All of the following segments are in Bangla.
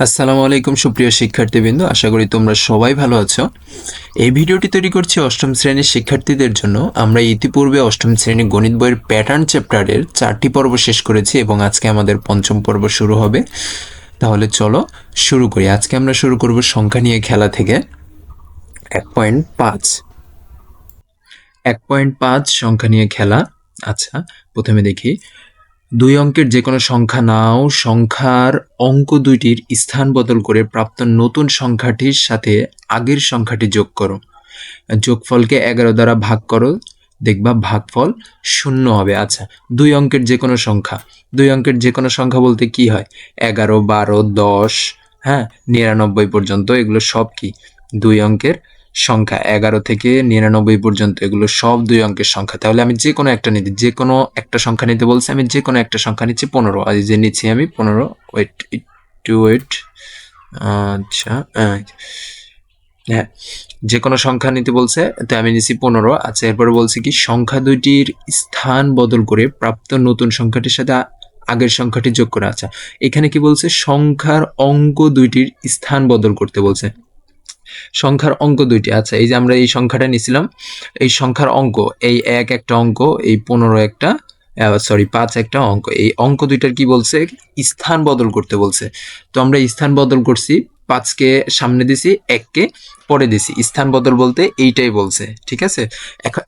আসসালামু আলাইকুম, সুপ্রিয় শিক্ষার্থীবৃন্দ। আশা করি তোমরা সবাই ভালো আছো। এই ভিডিওটি তৈরি করছি অষ্টম শ্রেণির শিক্ষার্থীদের জন্য। আমরা ইতিপূর্বে অষ্টম শ্রেণির গণিত বইয়ের প্যাটার্ন চ্যাপ্টারের চারটি পর্ব শেষ করেছি এবং আজকে আমাদের পঞ্চম পর্ব শুরু হবে। তাহলে চলো শুরু করি। আজকে আমরা শুরু করব সংখ্যা নিয়ে খেলা থেকে। এক পয়েন্ট পাঁচ। এক পয়েন্ট পাঁচ সংখ্যা নিয়ে খেলা। আচ্ছা প্রথমে দেখি। দুই অঙ্কের যে কোনো সংখ্যা নাও। সংখ্যার অঙ্ক দুইটির স্থান বদল করে প্রাপ্ত নতুন সংখ্যাটির সাথে আগের সংখ্যাটি যোগ করো। যোগফলকে এগারো দ্বারা ভাগ করো। দেখবা ভাগফল শূন্য হবে। আচ্ছা দুই অঙ্কের যে কোনো সংখ্যা। দুই অঙ্কের যে কোনো সংখ্যা বলতে কি হয়? এগারো, বারো, দশ হ্যাঁ নিরানব্বই পর্যন্ত। এগুলো সব কি? দুই অঙ্কের সংখ্যা এগারো থেকে নিরানব্বই পর্যন্ত, এগুলো সব দুই অঙ্কের সংখ্যা। তাহলে আমি যে কোনো একটা নিতে যে কোনো একটা সংখ্যা নিতে বলছি, আমি যে কোনো একটা সংখ্যা নিচ্ছি পনেরো। আর যে নিচ্ছি আমি পনেরো ওয়েট টু ওয়েট আচ্ছা হ্যাঁ যে কোনো সংখ্যা নিতে বলছে, তো আমি নিচ্ছি পনেরো। আচ্ছা এরপরে বলছি কি, সংখ্যা দুইটির স্থান বদল করে প্রাপ্ত নতুন সংখ্যাটির সাথে আগের সংখ্যাটি যোগ করা। আচ্ছা এখানে কি বলছে, সংখ্যার অঙ্ক দুইটির স্থান বদল করতে বলছে। সংখ্যার অঙ্ক দুইটি। আছে এই যে আমরা এই সংখ্যাটা নিছিলাম এই সংখ্যার অঙ্ক, এই এক একটা অঙ্ক, এই পনেরো একটা সরি পাঁচ একটা অঙ্ক, এই অঙ্ক দুইটার কি বলছে? স্থান বদল করতে বলছে। তো আমরা স্থান বদল করছি পাঁচকে সামনে দিছি, এককে পরে দিছি। স্থান বদল বলতে এইটাই বলছে, ঠিক আছে?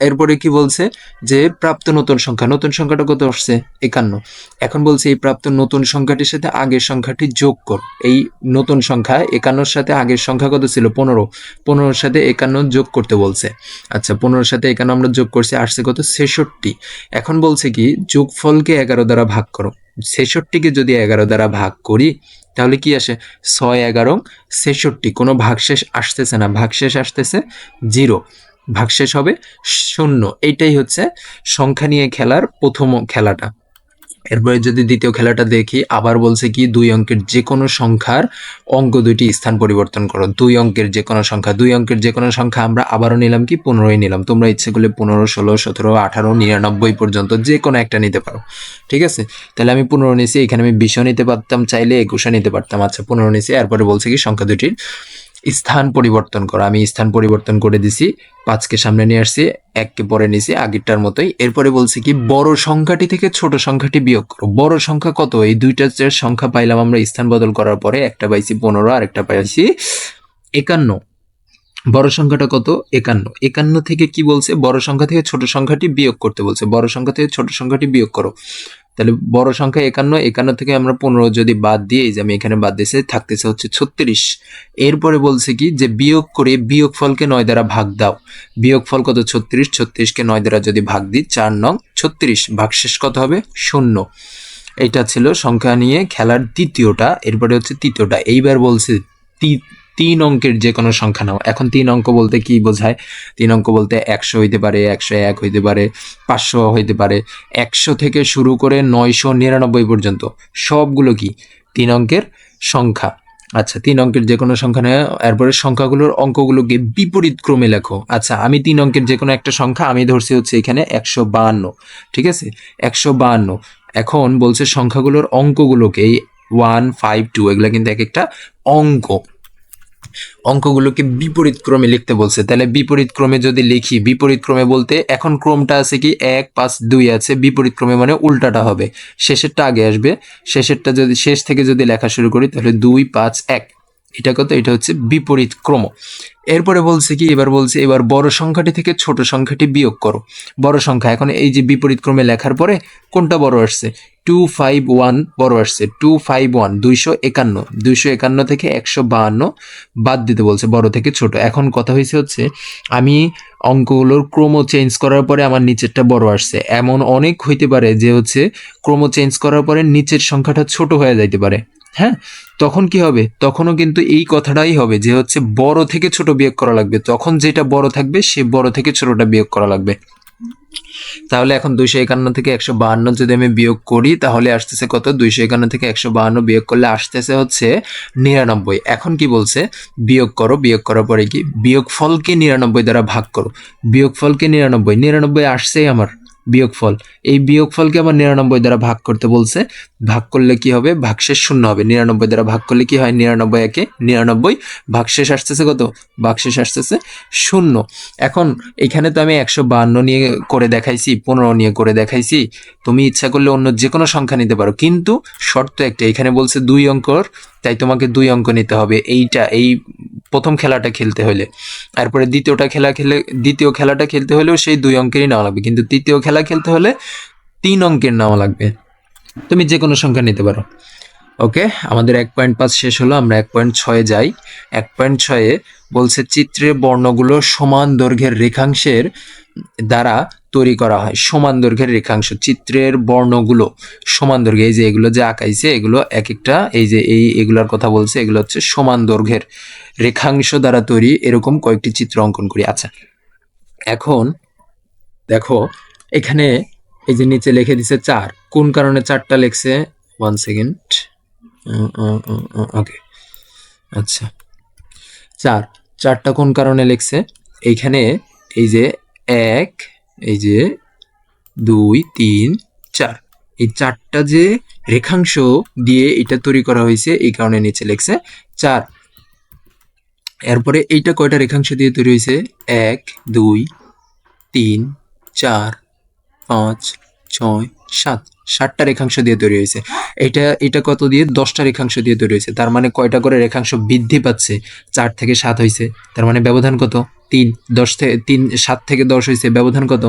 এরপরে কি বলছে? যে প্রাপ্ত নতুন সংখ্যা। নতুন সংখ্যাটা কত আসছে? একান্ন। এখন বলছে এই প্রাপ্ত নতুন সংখ্যাটির সাথে আগের সংখ্যাটি যোগ কর। এই নতুন সংখ্যা একান্নর সাথে আগের সংখ্যা কত ছিল? পনেরো। পনেরোর সাথে একান্ন যোগ করতে বলছে। আচ্ছা পনেরোর সাথে একান্ন আমরা যোগ করছি, আসছে কত? ছেষট্টি। এখন বলছে কি, যোগফলকে এগারো দ্বারা ভাগ করো। ছেষট্টিকে যদি এগারো দ্বারা ভাগ করি তাহলে কি আসে? ছয় এগারো ছেষট্টি, কোনো ভাগশেষ আসতেছে না। ভাগশেষ আসতেছে জিরো। ভাগশেষ হবে শূন্য। এইটাই হচ্ছে সংখ্যা নিয়ে খেলার প্রথম খেলাটা। এরপরে যদি দ্বিতীয় খেলাটা দেখি, আবার বলছে কি, দুই অঙ্কের যে কোনো সংখ্যার অঙ্ক দুইটি স্থান পরিবর্তন করো। দুই অঙ্কের যে কোনো সংখ্যা, দুই অঙ্কের যে কোনো সংখ্যা আমরা আবারও নিলাম কি, পনেরোই নিলাম। তোমরা ইচ্ছে করলে পনেরো, ষোলো, সতেরো, আঠারো, নিরানব্বই পর্যন্ত যে কোনো একটা নিতে পারো। ঠিক আছে? তাহলে আমি পনেরো নিছি এখানে আমি বিশও নিতে পারতাম, চাইলে একুশও নিতে পারতাম। আচ্ছা পনেরো নিছি এরপরে বলছে কি, সংখ্যা দুটির স্থান পরিবর্তন করো। আমি স্থান পরিবর্তন করে দিছি, পাঁচকে সামনে নিয়ে আসছি, এককে পরে নিছি, আগেরটার মতোই। এরপরে বলছি কি, বড় সংখ্যাটি থেকে ছোট সংখ্যাটি বিয়োগ করো। বড় সংখ্যা কত? এই দুইটা যে সংখ্যা পাইলাম আমরা, স্থান বদল করার পরে একটা পাইছি পনেরো আর একটা পাইছি একান্ন। বড় সংখ্যাটা কত? একান্ন। একান্ন থেকে কি বলছে? বড় সংখ্যা থেকে ছোট সংখ্যাটি বিয়োগ করতে বলছে। বড় সংখ্যা থেকে ছোট সংখ্যাটি বিয়োগ করো। তাহলে বড় সংখ্যা একান্ন একান্ন থেকে আমরা পনেরো যদি বাদ দিয়ে যে আমি এখানে বাদ দিয়েছি, থাকতেছে হচ্ছে ছত্রিশ। এরপরে বলছে কি যে বিয়োগ করে বিয়োগ ফলকে নয় দ্বারা ভাগ দাও। বিয়োগ ফল কত? ছত্রিশ, ছত্রিশকে নয় দ্বারা যদি ভাগ দিই, চার নং ছত্রিশ। ভাগশেষ কত হবে? শূন্য। এটা ছিল সংখ্যা নিয়ে খেলার দ্বিতীয়টা, এরপরে হচ্ছে তৃতীয়টা। এইবার বলছে তিন অঙ্কের যে কোনো সংখ্যা নাও। এখন তিন অঙ্ক বলতে কি বোঝায়? তিন অঙ্ক বলতে একশো হইতে পারে, একশো এক হইতে পারে, পাঁচশো হইতে পারে। একশো থেকে শুরু করে নয়শো নিরানব্বই পর্যন্ত সবগুলো কি? তিন অঙ্কের সংখ্যা। আচ্ছা তিন অঙ্কের যে কোনো সংখ্যা নেয় এরপরে সংখ্যাগুলোর অঙ্কগুলোকে বিপরীত ক্রমে লেখো। আচ্ছা আমি তিন অঙ্কের যে কোনো একটা সংখ্যা, আমি ধরছি হচ্ছে এখানে একশো বাহান্ন। ঠিক আছে? একশো বাহান্ন। এখন বলছে সংখ্যাগুলোর অঙ্কগুলোকে এই ওয়ান, ফাইভ, টু, এগুলো কিন্তু এক একটা অঙ্ক। অঙ্কগুলোকে বিপরীত ক্রমে লিখতে বলছে। তাহলে বিপরীত ক্রমে যদি লিখি, বিপরীত ক্রমে বলতে এখন ক্রমটা আছে কি এক, পাঁচ, দুই আছে, বিপরীত ক্রমে মানে উল্টাটা হবে। শেষেরটা আগে আসবে। শেষেরটা যদি, শেষ থেকে যদি লেখা শুরু করি, তাহলে দুই, পাঁচ, এক। এটা কত? এটা হচ্ছে বিপরীত ক্রম। এরপরে বলছে কি? এবার বলছে, এবার বড় সংখ্যাটি থেকে ছোট সংখ্যাটি বিয়োগ করো। বড় সংখ্যা, এখন এই যে বিপরীত ক্রমে লেখার পরে কোনটা বড় আসছে? টু ফাইভ ওয়ান বড় আসছে। টু ফাইভ ওয়ান দুইশো একান্ন। দুইশো একান্ন থেকে একশো বাহান্ন বাদ দিতে বলছে, বড় থেকে ছোট। এখন কথা হয়েছে হচ্ছে, আমি অঙ্কগুলোর ক্রম চেঞ্জ করার পরে আমার নিচেরটা বড় আসছে। এমন অনেক হইতে পারে যে হচ্ছে, ক্রম চেঞ্জ করার পরে নিচের সংখ্যাটা ছোট হয়ে যাইতে পারে। হ্যাঁ? তখন কি হবে? তখনও কিন্তু এই কথাটাই হবে যে হচ্ছে বড় থেকে ছোট বিয়োগ করা লাগবে। তখন যেটা বড় থাকবে, সে বড় থেকে ছোটটা বিয়োগ করা লাগবে। তাহলে এখন দুইশো একান্ন থেকে একশো বাহান্ন যদি আমি বিয়োগ করি, তাহলে আসতেছে কত? দুইশো একান্ন থেকে একশো বাহান্ন বিয়োগ করলে আসতেছে হচ্ছে নিরানব্বই। এখন কি বলছে? বিয়োগ করো, বিয়োগ করার পরে কি? বিয়োগ ফলকে নিরানব্বই দ্বারা ভাগ করো। বিয়োগ ফলকে নিরানব্বই। নিরানব্বই আসছেই আমার। বিয়োগফল। এই বিয়োগফলকে আবার নিরানব্বই দ্বারা ভাগ করতে বলছে। ভাগ করলে কি হবে? ভাগশেষ শূন্য হবে। নিরানব্বই দ্বারা ভাগ করলে কি হয়? নিরানব্বই একে নিরানব্বই। ভাগশেষ আসতেছে কত? ভাগশেষ আসতেছে শূন্য। এখন এখানে তো আমি একশো বান্ন নিয়ে করে দেখাইছি, পনেরো নিয়ে করে দেখাইছি। তুমি ইচ্ছা করলে অন্য যে কোনো সংখ্যা নিতে পারো। কিন্তু শর্ত একটা, এখানে বলছে দুই অঙ্কর তাই তোমাকে দুই অঙ্ক নিতে হবে। এইটা, এই প্রথম খেলাটা খেলতে হলে। তারপরে দ্বিতীয়টা খেলা খেলে, দ্বিতীয় খেলাটা খেলতে হলেও সেই দুই অঙ্কেরই নেওয়া লাগবে। কিন্তু তৃতীয় খেলা খেলতে হলে তিন অঙ্কের নেওয়া লাগবে। তুমি যে কোনো সংখ্যা নিতে পারো। ওকে, আমাদের এক পয়েন্ট পাঁচ শেষ হলো, আমরা এক পয়েন্ট ছয়ে যাই। এক পয়েন্ট ছয়ে বলছে চিত্রে বর্ণগুলো সমান দৈর্ঘ্যের রেখাংশের দ্বারা তৈরি করা হয়। সমান দৈর্ঘ্যের রেখাংশ চিত্রের বর্ণগুলো। সমান দৈর্ঘ্য এই যে এগুলো যে আঁকাইছে, এগুলো এক একটা এই যে এই এগুলোর কথা বলছে, এগুলো হচ্ছে সমান দৈর্ঘ্যের রেখাংশ দ্বারা তৈরি এরকম কয়েকটি চিত্র অঙ্কন করি। আচ্ছা এখন দেখো, এখানে এই যে নিচে লিখে দিছে চার। কোন কারণে চারটা লিখছে? ওয়ান সেকেন্ড ওকে আচ্ছা চার। চারটা কোন কারণে লিখছে? এইখানে এই যে এক, এই যে দুই, তিন, চার। এই চারটা যে রেখাংশ দিয়ে এটা তৈরি করা হয়েছে, এই কারণে নিচে লেখছে চার। এরপরে এইটা কয়টা রেখাংশ দিয়ে তৈরি হয়েছে? এক, দুই, তিন, চার, পাঁচ, ছয় সাত, সাতটা রেখাংশ দিয়ে তৈরি হয়েছে। এটা এটা কত দিয়ে? দশটা রেখাংশ দিয়ে তৈরি হয়েছে। তার মানে কয়টা করে রেখাংশ বৃদ্ধি পাচ্ছে? চার থেকে সাত হয়েছে। তার মানে ব্যবধান কত? তিন, দশ থেকে তিন, সাত থেকে দশ হয়েছে। ব্যবধান কত?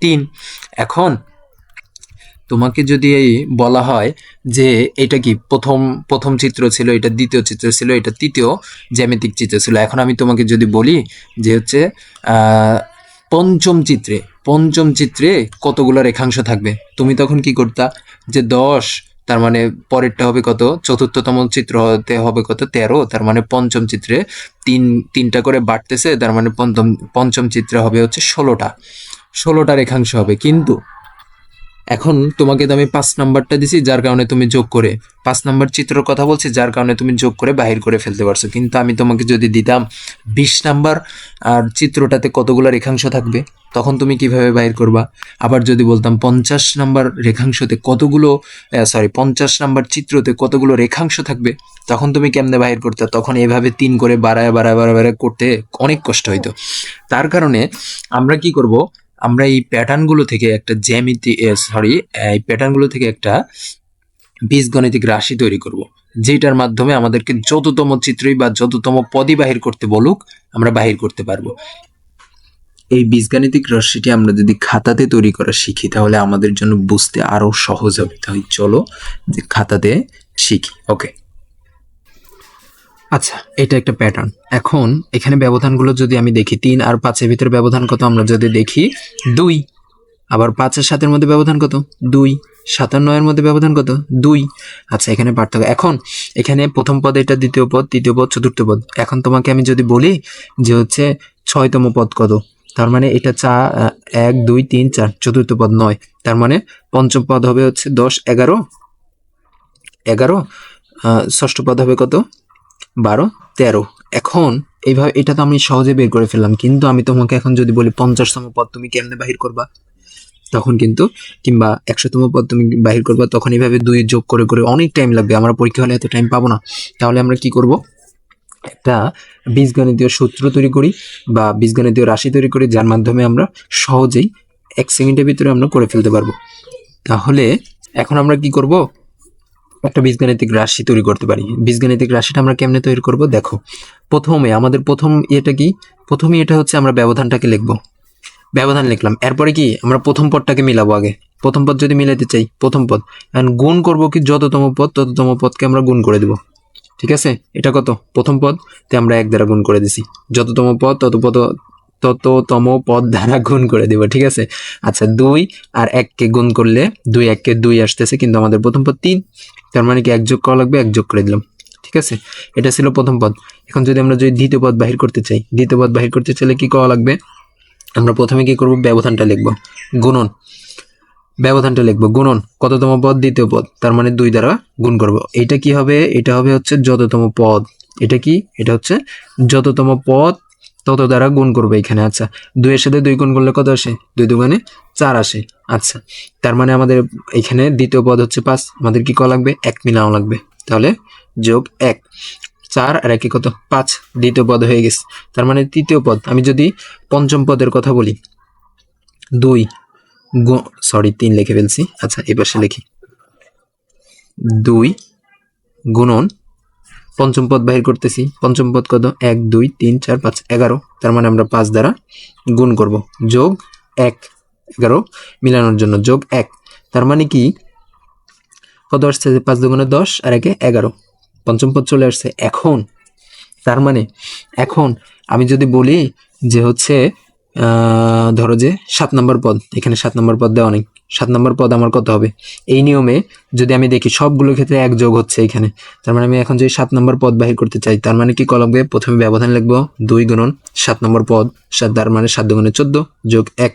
তিন। এখন তোমাকে যদি এই বলা হয় যে এটা কি প্রথম প্রথম চিত্র ছিল, এটা দ্বিতীয় চিত্র ছিল, এটা তৃতীয় জ্যামিতিক চিত্র ছিল। এখন আমি তোমাকে যদি বলি যে হচ্ছে পঞ্চম চিত্রে পঞ্চম চিত্রে কতগুলো রেখাংশ থাকবে? তুমি তখন কি করতা? যে দশ, তার মানে পরেরটা হবে কত? চতুর্থতম চিত্র হতে হবে কত? তেরো, তার মানে পঞ্চম চিত্রে তিন, তিনটা করে বাড়তেছে, তার মানে পঞ্চম পঞ্চম চিত্রে হবে হচ্ছে ষোলোটা। ষোলোটা রেখাংশ হবে। কিন্তু এখন তোমাকে তো আমি পাঁচ নাম্বারটা দিছি, যার কারণে তুমি যোগ করে, পাঁচ নাম্বার চিত্রের কথা বলছি, যার কারণে তুমি যোগ করে বাহির করে ফেলতে পারছ। কিন্তু আমি তোমাকে যদি দিতাম বিশ নাম্বার আর চিত্রটাতে কতগুলো রেখাংশ থাকবে, তখন তুমি কীভাবে বাহির করবা? আবার যদি বলতাম পঞ্চাশ নাম্বার রেখাংশতে কতগুলো সরি পঞ্চাশ নাম্বার চিত্রতে কতগুলো রেখাংশ থাকবে, তখন তুমি কেমনে বাহির করতে? তখন এভাবে তিন করে বাড়ায় বাড়ায় বাড়ায় বাড়ায় করতে অনেক কষ্ট হইতো। তার কারণে আমরা কি করব আমরা এই প্যাটার্নগুলো থেকে একটা জ্যামিতি সরি এই প্যাটার্নগুলো থেকে একটা বীজগণিতিক রাশি তৈরি করব। যেটার মাধ্যমে আমাদেরকে যততম চিত্রই বা যততম পদই বাহির করতে বলুক, আমরা বাহির করতে পারব। এই বীজগাণিতিক রাশিটি আমরা যদি খাতাতে তৈরি করা শিখি, তাহলে আমাদের জন্য বুঝতে আরও সহজ হবে। তাই চলো যে খাতাতে শিখি। ওকে আচ্ছা এটা একটা প্যাটার্ন এখন এখানে ব্যবধানগুলো যদি আমি দেখি, তিন আর পাঁচের ভিতরে ব্যবধান কত আমরা যদি দেখি? দুই। আবার পাঁচের সাতের মধ্যে ব্যবধান কত? দুই। সাতান্ন এর মধ্যে ব্যবধান কত? দুই। আচ্ছা এখানে পার্থক্য। এখন এখানে প্রথম পদ এটা, দ্বিতীয় পদ, তৃতীয় পদ, চতুর্থ পদ। এখন তোমাকে আমি যদি বলি যে হচ্ছে ছয়তম পদ কত? তার মানে এটা চা এক, দুই, তিন, চার, চতুর্থ পদ নয়। তার মানে পঞ্চম পদ হবে হচ্ছে দশ, এগারো। এগারো। ষষ্ঠ পদ হবে কত? বারো, তেরো। এখন এইভাবে এটা তো আমি সহজে বের করে ফেললাম, কিন্তু আমি তোমাকে এখন যদি বলি পঞ্চাশতম পদ তুমি কেমনে বাহির করবা? তখন কিন্তু কিংবা একশোতম পদ তুমি বাহির করবা, তখন এইভাবে দুই যোগ করে করে অনেক টাইম লাগবে, আমরা পরীক্ষা হলে এত টাইম পাবো না। তাহলে আমরা কি করব? একটা বীজগণিতীয় সূত্র তৈরি করি বা বীজগণিতীয় রাশি তৈরি করি, যার মাধ্যমে আমরা সহজেই এক সেকেন্ডের ভিতরে আমরা করে ফেলতে পারব। তাহলে এখন আমরা কি করব? একটা বীজগাণিতিক রাশি তৈরি করতে পারি। বীজগাণিতিক রাশিটা আমরা কেমনে তৈরি করব? দেখো, প্রথমে আমাদের প্রথম ইয়েটা কি? প্রথমে এটা হচ্ছে আমরা ব্যবধানটাকে লিখব। ব্যবধান লিখলাম। এরপরে কি? আমরা প্রথম পদটাকে মিলাবো আগে। প্রথম পদ যদি মিলাইতে চাই, প্রথম পদ। এখন গুণ করব কি? যততম পদ, তততম পদকে আমরা গুণ করে দেব। ঠিক আছে? এটা কত? প্রথম পদ, তে আমরা এক দ্বারা গুণ করে দিছি। যততম পদ, তত পদ তততম পদ দ্বারা গুণ করে দেব, ঠিক আছে? আচ্ছা দুই আর এককে গুণ করলে দুই এককে দুই আসতেছে, কিন্তু আমাদের প্রথম পদ তিন। তার মানে কি এক যোগ করা লাগবে? এক যোগ করে দিলাম, ঠিক আছে? এটা ছিল প্রথম পদ। এখন যদি আমরা যদি দ্বিতীয় পদ বাহির করতে চাই, দ্বিতীয় পদ বাহির করতে চাইলে কি করা লাগবে? আমরা প্রথমে কি করব? ব্যবধানটা লিখব। গুণন, ব্যবধানটা লিখব। গুণন, কততম পদ? দ্বিতীয় পদ। তার মানে দুই দ্বারা গুণ করব। এটা কি হবে? এটা হবে হচ্ছে যততম পদ। এটা কি? এটা হচ্ছে যততম পদ তত দ্বারা গুণ করবে এখানে আচ্ছা। দুইয়ের সাথে দুই গুণ করলে কত আসে? দুই দুগুণে চার আসে আচ্ছা। তার মানে আমাদের এখানে দ্বিতীয় পদ হচ্ছে পাঁচ। আমাদের কি করা লাগবে? এক মিলানো লাগবে। তাহলে যোগ এক। চার আর একে কত? পাঁচ। দ্বিতীয় পদ হয়ে গেছে। তার মানে তৃতীয় পদ। আমি যদি পঞ্চম পদের কথা বলি, দুই সরি তিন লিখে ফেলছি। আচ্ছা এই পাশে লিখি। দুই গুণন পঞ্চম পদ বাহির করতেছি। পঞ্চম পদ কত? এক, দুই, তিন, চার, পাঁচ, এগারো। তার মানে আমরা পাঁচ দ্বারা গুণ করব। যোগ এক, এগারো মিলানোর জন্য যোগ এক। তার মানে কি? কত আসছে যে পাঁচ দুগুণে দশ আর একে এগারো? পঞ্চম পদ চলে আসছে এখন। তার মানে এখন আমি যদি বলি যে হচ্ছে ধরো যে সাত নম্বর পদ, এখানে সাত নম্বর পদ দেওয়া নেই। সাত নম্বর পদ আমার কত হবে? এই নিয়মে যদি আমি দেখি সবগুলো ক্ষেত্রে এক যোগ হচ্ছে এখানে, তার মানে আমি এখন যদি সাত নম্বর পদ বাহির করতে চাই, তার মানে কি কলমবে প্রথমে ব্যবধান লিখব দুই গুণন সাত নম্বর পদ, সাত তার মানে সাত দুগুণে চোদ্দ যোগ এক।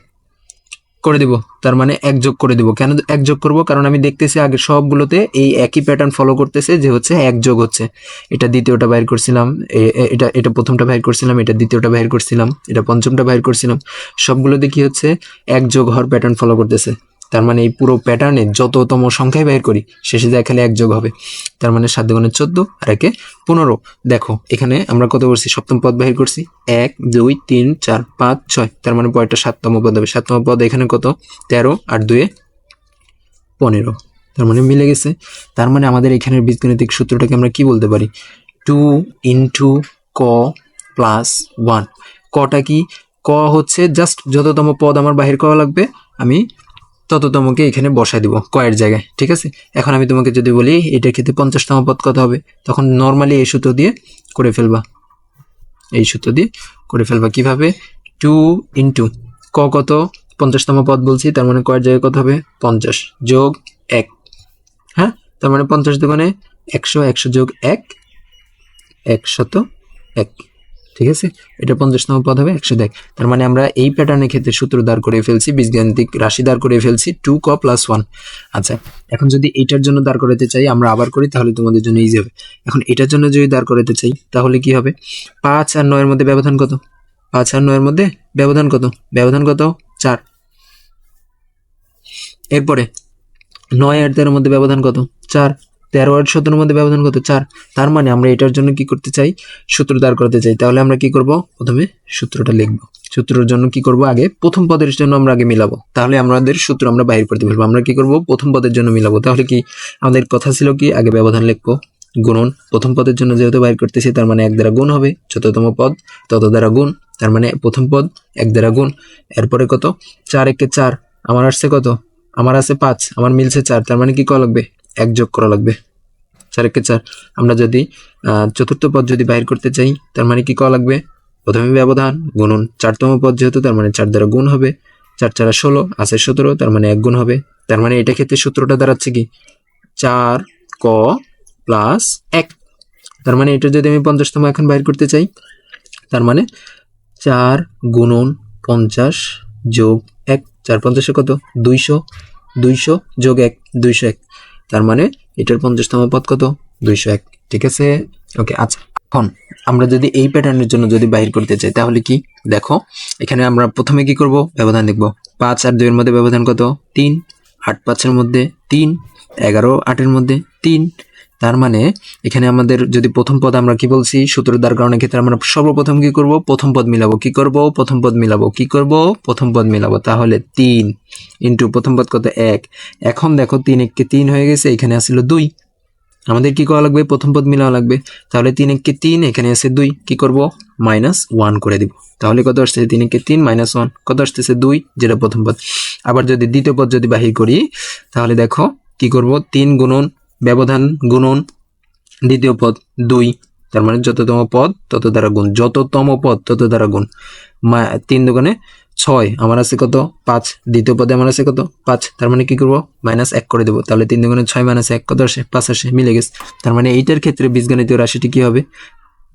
করে দিব, তার মানে এক যোগ করে দিব। কেন এক যোগ করব? কারণ আমি দেখতেছি আগে সবগুলোতে এই একই প্যাটার্ন ফলো করতেছে যে হচ্ছে এক যোগ হচ্ছে। এটা দ্বিতীয়টা বাইর করছিলাম এটা এটা প্রথমটা বাইর করছিলাম, এটা দ্বিতীয়টা বাইর করছিলাম, এটা পঞ্চমটা বাইর করছিলাম। সবগুলোতে কি হচ্ছে? এক যোগ হওয়ার প্যাটার্ন ফলো করতেছে। তার মানে এই পুরো প্যাটার্নে যততম সংখ্যায় বাইর করি, শেষে যায় খালি এক যোগ হবে। তার মানে সাত দুগুণে চোদ্দ আর একে পনেরো। দেখো, এখানে আমরা কত করছি? সপ্তম পদ বাহির করছি। এক, দুই, তিন, চার, পাঁচ, ছয়। তার মানে পরেরটা সাততম পদ হবে। সাততম পদ এখানে কত? তেরো আর দুয়ে পনেরো। তার মানে মিলে গেছে। তার মানে আমাদের এখানের বীজগণিতিক সূত্রটাকে আমরা কি বলতে পারি? টু ইন্টু ক প্লাস ওয়ান। কটা কি? ক হচ্ছে জাস্ট যততম পদ আমার বাহির করা লাগবে, আমি তততমকে এখানে বসাই দিব কয়ের জায়গায়, ঠিক আছে? এখন আমি তোমাকে যদি বলি, এটার ক্ষেত্রে পঞ্চাশতম পদ কত হবে? তখন নর্মালি এই সূত্র দিয়ে করে ফেলবা। এই সূত্র দিয়ে করে ফেলবা কীভাবে? টু ইন্টু ক কত? পঞ্চাশতম পদ বলছি, তার মানে কয়ের জায়গায় কত হবে? পঞ্চাশ যোগ এক হ্যাঁ? তার মানে পঞ্চাশ দোকানে একশো একশো যোগ এক, একশত এক। ঠিক আছে? এটা পঞ্চাশতম পদ হবে, একশো দেখ। তার মানে আমরা এই প্যাটার্নের ক্ষেত্রে সূত্র দাঁড় করে ফেলছি, বীজগাণিতিক রাশি দাঁড় করে ফেলছি টু ক প্লাস ওয়ান আচ্ছা এখন যদি এইটার জন্য দাঁড় করাতে চাই, আমরা আবার করি, তাহলে তোমাদের জন্য ইজি হবে। এখন এটার জন্য যদি দাঁড় করাতে চাই, তাহলে কি হবে? পাঁচ আর নয়ের মধ্যে ব্যবধান কত? পাঁচ আর নয়ের মধ্যে ব্যবধান কত? ব্যবধান কত? চার। এরপরে নয় আর তেরোর মধ্যে ব্যবধান কত? চার। তেরো আর সতেরোর মধ্যে ব্যবধান কত? চার। তার মানে আমরা এটার জন্য কি করতে চাই? সূত্র দাঁড় করতে চাই। তাহলে আমরা কি করব? প্রথমে সূত্রটা লিখব। সূত্রের জন্য কি করব? আগে প্রথম পদের জন্য আমরা আগে মিলাবো। তাহলে আমাদের সূত্র আমরা বাইর করতে পারব। আমরা কি করব? প্রথম পদের জন্য মিলাবো। তাহলে কি আমাদের কথা ছিল কি? আগে ব্যবধান লিখব। গুণন প্রথম পদের জন্য যেহেতু বাইর করতেছি, তার মানে এক দ্বারা গুণ হবে যততম পদ। তত দ্বারা গুণ, তার মানে প্রথম পদ এক দ্বারা গুণ। এরপরে কত? চার একে চার। আমার আসছে কত? আমার আছে পাঁচ। আমার মিলছে চার। তার মানে কি করা লাগবে? এক যোগ করা লাগবে। চার একে চার আমরা যদি চতুর্থ পদ যদি বাইর করতে চাই, তার মানে কি করা লাগবে? প্রথমে ব্যবধান গুণন চারতম পদ যেহেতু, তার মানে চার দ্বারা গুণ হবে। চার চারা ষোলো, আছে সতেরো, তার মানে এক গুণ হবে। তার মানে এটা ক্ষেত্রে সূত্রটা দাঁড়াচ্ছে কি? চার ক প্লাস এক। তার মানে এটা যদি আমি পঞ্চাশতম এখন বাইর করতে চাই, তার মানে চার গুণন পঞ্চাশ যোগ এক। চার পঞ্চাশে কত? দুইশো। দুইশো যোগ এক, দুইশো এক। তার মানে এটার পঞ্চাশতম পদ কত? দুইশো এক। ঠিক আছে? ওকে আচ্ছা। এখন আমরা যদি এই প্যাটার্নের জন্য যদি বাহির করতে চাই, তাহলে কি? দেখো, এখানে আমরা প্রথমে কি করব? ব্যবধান দেখব। পাঁচ আর দুইয়ের মধ্যে ব্যবধান কত? তিন। আট পাঁচের মধ্যে তিন। এগারো আটের মধ্যে তিন। তার মানে এখানে আমাদের যদি প্রথম পদ আমরা কি বলছি? সূত্র দ্বার কারণের ক্ষেত্রে আমরা সর্বপ্রথম কি করব? প্রথম পদ মিলাবো কি করব? প্রথম পদ মিলাবো কি করব? প্রথম পদ মিলাবো। তাহলে তিন ইন্টু প্রথম পদ কত? এক। এখন দেখো তিন এককে তিন হয়ে গেছে, এখানে আসছিল দুই। আমাদের কি করা লাগবে? প্রথম পদ মিলানো লাগবে। তাহলে তিন এককে তিন, এখানে আছে দুই। কি করব? মাইনাস ওয়ান করে দিব। তাহলে কত আসতেছে? তিন একে তিন মাইনাস ওয়ান কত আসতেছে? দুই, যেটা প্রথম পদ। আবার যদি দ্বিতীয় পদ যদি বাহির করি, তাহলে দেখো কি করব? তিন গুণন ব্যবধান গুণন দ্বিতীয় পদ দুই, তার মানে যততম পদ, তত দ্বারা গুণ। যততম পদ, তত দ্বারা গুণ। মা- তিন দোকানে ছয়, আমার আছে কত? পাঁচ। দ্বিতীয় পদে আমার আছে কত? পাঁচ। তার মানে কি করব? মাইনাস এক করে দেবো। তাহলে তিন দোকানে ছয় মাইনাস এক কত আসে? পাঁচ আসে। মিলে গেছে। তার মানে এইটার ক্ষেত্রে বীজগণিতীয় রাশিটি কি হবে?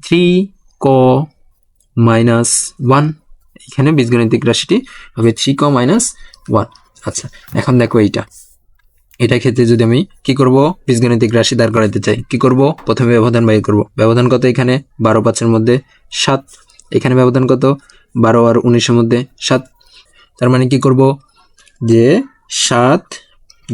থ্রি ক মাইনাস ওয়ান। এখানে বীজগণিতিক রাশিটি হবে থ্রি ক মাইনাস ওয়ান। আচ্ছা এখন দেখো এইটা। এটার ক্ষেত্রে যদি আমি কি করব? বীজগণিতিক রাশি দাঁড় করাতে চাই। কি করব? প্রথমে ব্যবধান বাই করব। ব্যবধান কত এখানে? বারো পাঁচের মধ্যে সাত। এখানে ব্যবধান কত? বারো আর উনিশের মধ্যে সাত। তার মানে কি করব? যে সাত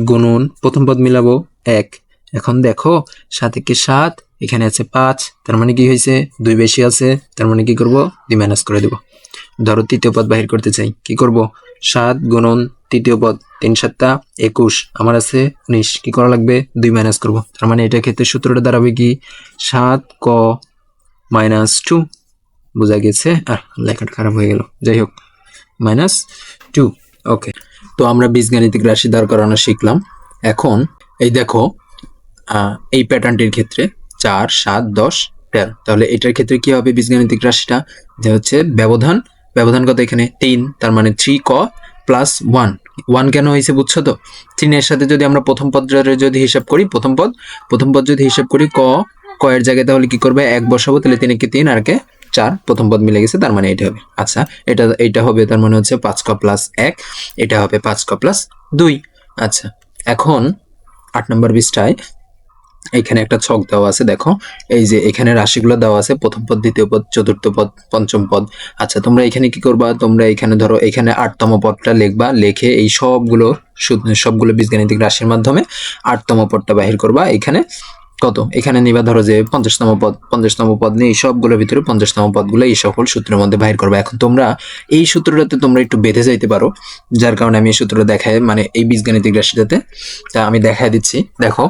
গুণন প্রথম পদ মিলাবো এক। এখন দেখো, সাত একে সাত, এখানে আছে পাঁচ। তার মানে কি হয়েছে? দুই বেশি আছে। তার মানে কি করব? দুই মাইনাস করে দেব। ধরো তৃতীয় পদ বাহির করতে চাই। কি করব? সাত গুণন তৃতীয় পদ, তিন সাতটা, একুশ। আমার আছে উনিশ। কি করা লাগবে? দুই মাইনাস করব। তার মানে এটা ক্ষেত্রে সূত্রটা দাঁড়াবে কি? সাত ক মাইনাস টু বোঝা গেছে? আর লেখাটা খারাপ হয়ে গেল। যাই হোক মাইনাস টু ওকে তো আমরা বীজগাণিতিক রাশি দাঁড় করানো শিখলাম। এখন এই দেখো এই প্যাটার্নটির ক্ষেত্রে চার, সাত, দশ, তেরো। তাহলে এটার ক্ষেত্রে কি হবে বীজগাণিতিক রাশিটা? যে হচ্ছে ব্যবধান। ব্যবধান কত এখানে? তিন। তার মানে থ্রি ক প্লাস ওয়ান ওয়ান কেন হয়েছে বুঝছ তো? তিনের সাথে যদি আমরা প্রথম পদটারে যদি হিসাব করি, প্রথম পদ প্রথম পদ যদি হিসাব করি, ক ক এর জায়গায় তাহলে কি করবে? এক বসাবো, তাহলে তিনে কি তিন, আর কে চার। প্রথম পদ মিলে গেছে, তার মানে এটা হবে। আচ্ছা এটা এটা হবে তার মানে হচ্ছে পাঁচ ক প্লাস এক, এটা হবে পাঁচ ক প্লাস দুই। আচ্ছা এখন আট নম্বর বিশটায় এখানে একটা ছক দেওয়া আছে, দেখো। এই যে এখানে রাশিগুলো দেওয়া আছে, প্রথম পদ, দ্বিতীয় পদ, চতুর্থ পদ, পঞ্চম পদ। আচ্ছা তোমরা এখানে কি করবা? তোমরা এখানে ধরো, এখানে আটতম পদটা লিখবা, লিখে এই সবগুলো সবগুলো বীজগাণিতিক রাশির মাধ্যমে আটতম পদটা বাহির করবা। এখানে কত? এখানে নিবা ধরো যে পঞ্চাশতম পদ পঞ্চাশতম পদ নিয়ে এই সবগুলোর ভিতরে পঞ্চাশতম পদগুলো এই সকল সূত্রের মধ্যে বাহির করবে। এখন তোমরা এই সূত্রটাতে তোমরা একটু বেঁধে যাইতে পারো, যার কারণে আমি এই সূত্রটা দেখাই মানে এই বীজগাণিতিক রাশিটাতে। তা আমি দেখাই দিচ্ছি। দেখো,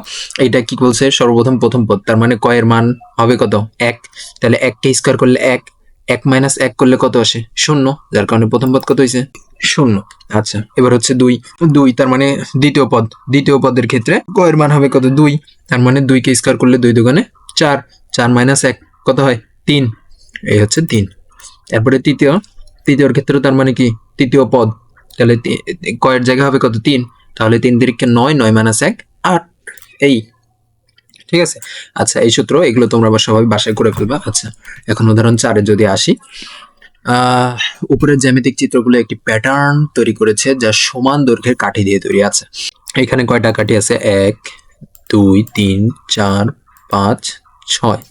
এটা কি বলছে? সর্বপ্রথম প্রথম পদ, তার মানে কয়ের মান হবে কত? এক। তাহলে এককে স্কোয়ার করলে এক এক মাইনাস এক করলে কত আসে? শূন্য, যার কারণে প্রথম পদ কত হয়েছে? শূন্য। আচ্ছা এবার হচ্ছে দুই। দুই, তার মানে দ্বিতীয় পদ। দ্বিতীয় পদের ক্ষেত্রে কয়ের মান হবে কত? দুই। তার মানে দুইকে স্কোয়ার করলে দুই দোকানে চার। চার মাইনাস এক, কত হয়? তিন। এই হচ্ছে তিন। এরপরে তৃতীয়। তৃতীয়র ক্ষেত্রে তার মানে কি? তৃতীয় পদ। তাহলে কয়ের জায়গা হবে কত? তিন। তাহলে তিন তিরিখে নয় নয় মাইনাস এক, আট। এই ঠিক আছে? আচ্ছা এই সূত্র, এগুলো তোমরা আবার সবাই বাসায় করে ফেলবা। আচ্ছা এখন উদাহরণ চারে যদি আসি। উপরের জ্যামিতিক চিত্রগুলো একটি প্যাটার্ন তৈরি করেছে যা সমান দৈর্ঘ্যের কাঠি দিয়ে তৈরি আছে। এখানে কয়টা কাঠি আছে? এক, দুই, তিন, চার, পাঁচ, ছয়।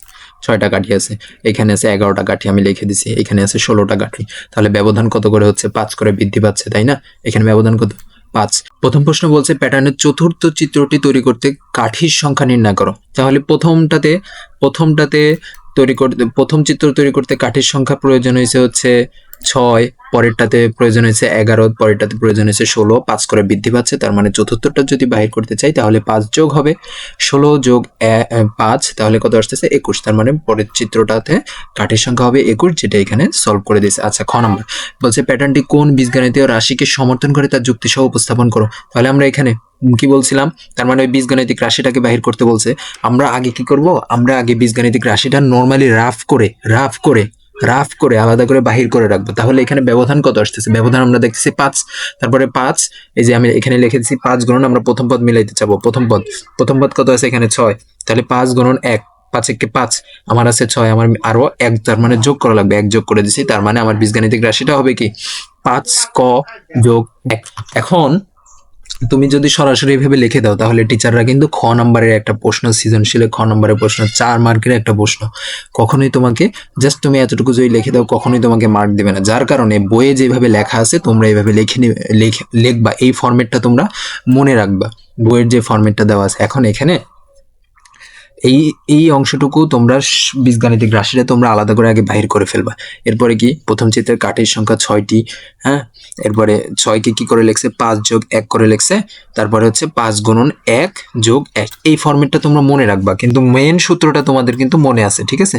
ছয়টা কাঠি আছে। এখানে আছে এগারোটা কাঠি, আমি লিখে দিছি। এখানে আছে ষোলোটা কাঠি। তাহলে ব্যবধান কত করে হচ্ছে? পাঁচ করে বৃদ্ধি পাচ্ছে, তাই না? এখানে ব্যবধান কত? পাঁচ। প্রথম প্রশ্ন বলছে প্যাটার্নের চতুর্থ চিত্রটি তৈরি করতে কাঠির সংখ্যা নির্ণয় করো। তাহলে প্রথমটাতে প্রথমটাতে তৈরি করতে প্রথম চিত্র তৈরি করতে কাঠির সংখ্যা প্রয়োজন হয়েছে হচ্ছে ছয়, পরেরটাতে প্রয়োজন হয়েছে এগারো, পরেরটাতে প্রয়োজন হয়েছে ষোলো, পাঁচ করে বৃদ্ধি পাচ্ছে, তার মানে চতুর্থটা যদি বাহির করতে চাই তাহলে পাঁচ যোগ হবে। ষোলো যোগ পাঁচ, তাহলে কত আসতেছে? একুশ, তার মানে পরের চিত্রটাতে কাঠের সংখ্যা হবে একুশ, যেটা এখানে সলভ করে দিয়েছে। আচ্ছা খ নম্বর। বলছে প্যাটার্নটি কোন বীজগণিতীয় রাশিকে সমর্থন করে তার যুক্তি সহ উপস্থাপন করো? তাহলে আমরা এখানে কি বলছিলাম? তার মানে ওই বীজগাণিতিক রাশিটাকে বাহির করতে বলছে। আমরা আগে কি করব? আমরা আগে বীজগাণিতিক রাশিটা নর্মালি রাফ করে রাফ করে রাফ করে, আলাদা করে বাহির করে রাখব। তাহলে এখানে ব্যবধান কত আসতেছে? ব্যবধান আমরা দেখতেছি পাঁচ, তারপরে পাঁচ, এই যে আমি এখানে লিখেছি পাঁচ গুণন, আমরা প্রথম পদ মিলাইতে চাবো। প্রথম পদ প্রথম পদ কত আছে এখানে? ছয়। তাহলে পাঁচ গুণন এক, পাঁচ একে পাঁচ, আমার আছে ছয়, আমার আরও এক, তার মানে যোগ করা লাগবে, এক যোগ করে দিছি, তার মানে আমার বীজগাণিতিক রাশিটা হবে কি? পাঁচ ক যোগ এক। এখন তুমি যদি সরাসরি এভাবে লিখে দাও, তাহলে টিচাররা কিন্তু খ নম্বরের একটা প্রশ্ন সৃজনশীলে খ নম্বরের প্রশ্ন, চার মার্কের একটা প্রশ্ন। কখনোই তোমাকে জাস্ট তুমি এতটুকু যদি লিখে দাও, কখনোই তোমাকে মার্ক দেবে না। যার কারণে বইয়ে যেভাবে লেখা আছে, তোমরা এইভাবে লিখে লিখবা। এই ফর্মেটটা তোমরা মনে রাখবা। বইয়ের যে ফর্মেটটা দেওয়া আছে, এখন এখানে এই এই অংশটুকু তোমরা বীজগাণিতিক রাশিটা তোমরা আলাদা করে আগে বাহির করে ফেলবা। এরপরে কি? প্রথম চিত্রের কাঠের সংখ্যা ছয়টি হ্যাঁ? এরপরে ছয়কে কি করে লিখছে? পাঁচ যোগ এক করে লিখছে। তারপরে হচ্ছে পাঁচ গুণন এক যোগ এক। এই ফর্মেটটা তোমরা মনে রাখবা, কিন্তু মেন সূত্রটা তোমাদের কিন্তু মনে আছে, ঠিক আছে?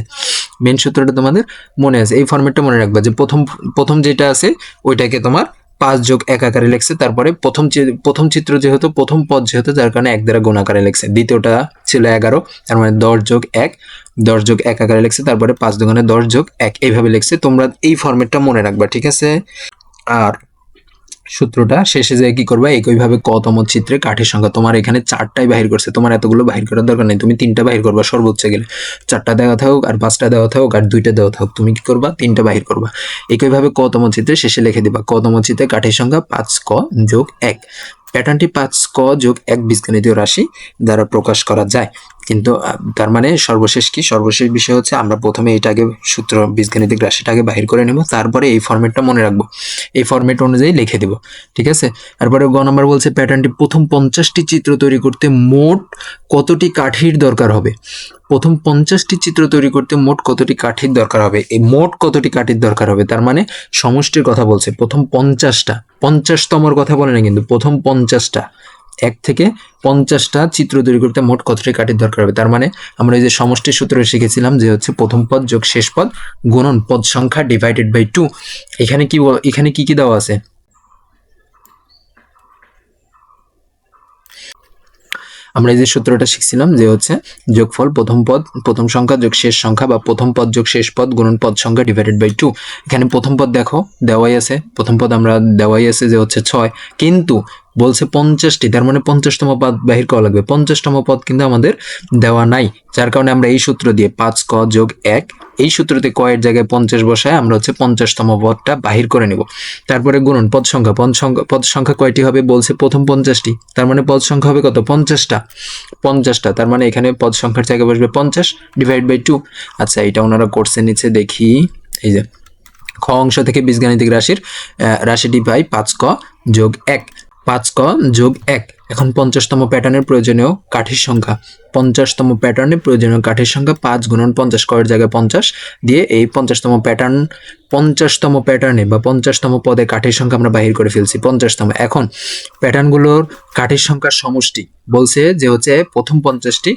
মেন সূত্রটা তোমাদের মনে আছে। এই ফর্মেটটা মনে রাখবা যে প্রথম প্রথম যেটা আছে, ওইটাকে তোমার পাঁচ যোগ এক আকারে লিখছে, তারপরে প্রথম প্রথম চিত্র যেহেতু, প্রথম পদ যেহেতু, যার কারণে এক দ্বারা গুণ আকারে লিখছে। দ্বিতীয়টা ছিল এগারো, তার মানে দশ যোগ এক, দশ যোগ এক আকারে লিখছে, তারপরে পাঁচ দোকানে দশ যোগ এক, এইভাবে লিখছে। তোমরা এই ফর্মেটটা মনে রাখবা, ঠিক আছে? আর সূত্রটা শেষে যায় কি করবা? একইভাবে কতম চিত্রে কাঠের সংখ্যা। তোমার এখানে চারটাই বাহির করছে। তোমার এতগুলো বাহির করার দরকার নেই। তুমি তিনটা বাহির করবা, সর্বোচ্চ গেলে। চারটা দেওয়া থাকুক আর পাঁচটা দেওয়া থাকুক আর দুইটা দেওয়া থাকুক। তুমি কি করবা? তিনটা বাহির করবা। একইভাবে কতম চিত্রে শেষে লিখে দিবা। কতম চিত্রে কাঠের সংখ্যা পাঁচ ক যোগ এক। প্যাটার্নটি পাঁচ ক যোগ এক বীজগণিতীয় রাশি দ্বারা প্রকাশ করা যায়। কিন্তু তার মানে সর্বশেষ কি? সর্বশেষ বিষয় হচ্ছে আমরা প্রথমে এটাকে সূত্র, বীজগাণিতিক রাশিটাকে বাহির করে নেব, তারপরে এই ফর্মেটটা মনে রাখব। এই ফর্মেট অনুযায়ী লিখে দেব, ঠিক আছে? তারপরে গ নম্বর বলছে প্যাটার্নটি প্রথম পঞ্চাশটি চিত্র তৈরি করতে মোট কতটি কাঠির দরকার হবে? প্রথম পঞ্চাশটি চিত্র তৈরি করতে মোট কতটি কাঠির দরকার হবে? এই মোট কতটি কাঠির দরকার হবে? তার মানে সমষ্টির কথা বলছে, প্রথম পঞ্চাশটা। পঞ্চাশতমর কথা বলে না কিন্তু, প্রথম পঞ্চাশটা। এক থেকে পঞ্চাশটা চিত্র তৈরি করতে মোট কতটি কাঠির দরকার হবে? তার মানে আমরা এই যে সমষ্টির সূত্র শিখেছিলাম যে হচ্ছে প্রথম পদ যোগ শেষ পদ গুণন পদ সংখ্যা ডিভাইডেড বাই টু এখানে কি এখানে কি কি দেওয়া আছে? আমরা এই যে সূত্রটা শিখছিলাম যে হচ্ছে যোগফল প্রথম পদ, প্রথম সংখ্যা যোগ শেষ সংখ্যা বা প্রথম পদ যোগ শেষ পদ গুণন পদ সংখ্যা ডিভাইডেড বাই টু এখানে প্রথম পদ দেখো, দেওয়াই আছে। প্রথম পদ আমরা দেওয়াই আছে যে হচ্ছে ছয়। কিন্তু বলছে পঞ্চাশটি, তার মানে পঞ্চাশতম পদ বাহির করা লাগবে। পঞ্চাশতম পদ কিন্তু আমাদের দেওয়া নাই। যার কারণে আমরা এই সূত্র দিয়ে পাঁচ ক যোগ এক, এই সূত্রতে কয়ের জায়গায় পঞ্চাশ বসায় আমরা হচ্ছে পঞ্চাশতম পদটা বাহির করে নেব। তারপরে গুণন পদ সংখ্যা পদ সংখ্যা পদ সংখ্যা কয়টি হবে? বলছে প্রথম পঞ্চাশটি। তার মানে পদ সংখ্যা হবে কত? পঞ্চাশটা। পঞ্চাশটা, তার মানে এখানে পদ সংখ্যার জায়গায় বসবে পঞ্চাশ ডিভাইড বাই টু আচ্ছা এটা ওনারা কোর্সের নিচে দেখি। এই যে, খ অংশ থেকে বীজগাণিতিক রাশির রাশিটি পাই পাঁচ ক যোগ এক। পাঁচ ক যোগ এক। এখন পঞ্চাশতম প্যাটার্নের প্রয়োজনীয় কাঠির সংখ্যা। পঞ্চাশতম প্যাটার্নে প্রয়োজনীয় কাঠির সংখ্যা পাঁচ গুণন পঞ্চাশ কয়ের জায়গায় পঞ্চাশ। দিয়ে এই পঞ্চাশতম প্যাটার্ন পঞ্চাশতম প্যাটার্নে বা পঞ্চাশতম পদে কাঠির সংখ্যা আমরা বাহির করে ফেলছি। পঞ্চাশতম। এখন প্যাটার্নগুলোর কাঠির সংখ্যার সমষ্টি বলছে যে হচ্ছে প্রথম পঞ্চাশটি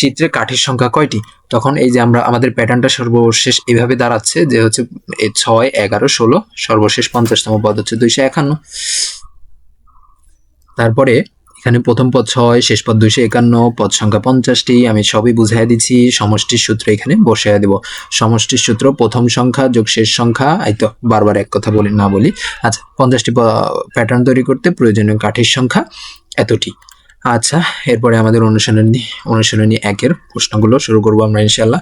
চিত্রে কাঠির সংখ্যা কয়টি? তখন এই যে আমরা, আমাদের প্যাটার্নটা সর্বশেষ এভাবে দাঁড়াচ্ছে যে হচ্ছে ছয়, এগারো, ষোলো। সর্বশেষ পঞ্চাশতম পদ হচ্ছে দুইশো একান্ন। তারপরে এখানে প্রথম পদ ছয়, শেষ পদ দুইশো একান্ন, পদ সংখ্যা পঞ্চাশটি। আমি সবই বুঝাই দিচ্ছি সমষ্টির সূত্র এখানে বসাইয়া দেব। সমষ্টির সূত্র প্রথম সংখ্যা যোগ শেষ সংখ্যা, এই তো বারবার এক কথা বলি, না বলি। আচ্ছা পঞ্চাশটি প্যাটার্ন তৈরি করতে প্রয়োজনীয় কাঠির সংখ্যা এতটি। আচ্ছা এরপরে আমাদের অনুশীলনী অনুশীলনী একের প্রশ্নগুলো শুরু করব আমরা ইনশাল্লাহ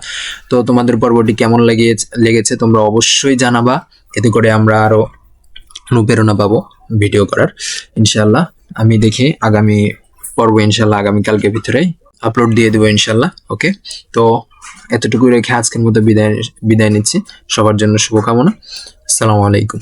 তো তোমাদের পর্বটি কেমন লেগেছে লেগেছে তোমরা অবশ্যই জানাবা। এতে করে আমরা আরও অনুপ্রেরণা পাবো ভিডিও করার। ইনশাল্লাহ আমি দেখি আগামী পর্ব ইনশাল্লাহ আগামীকালকে ভিতরে আপলোড দিয়ে দেবো ইনশাল্লাহ ওকে তো এতটুকু রেখে আজকের মতো বিদায় বিদায় নিচ্ছি। সবার জন্য শুভকামনা। আসসালামু আলাইকুম।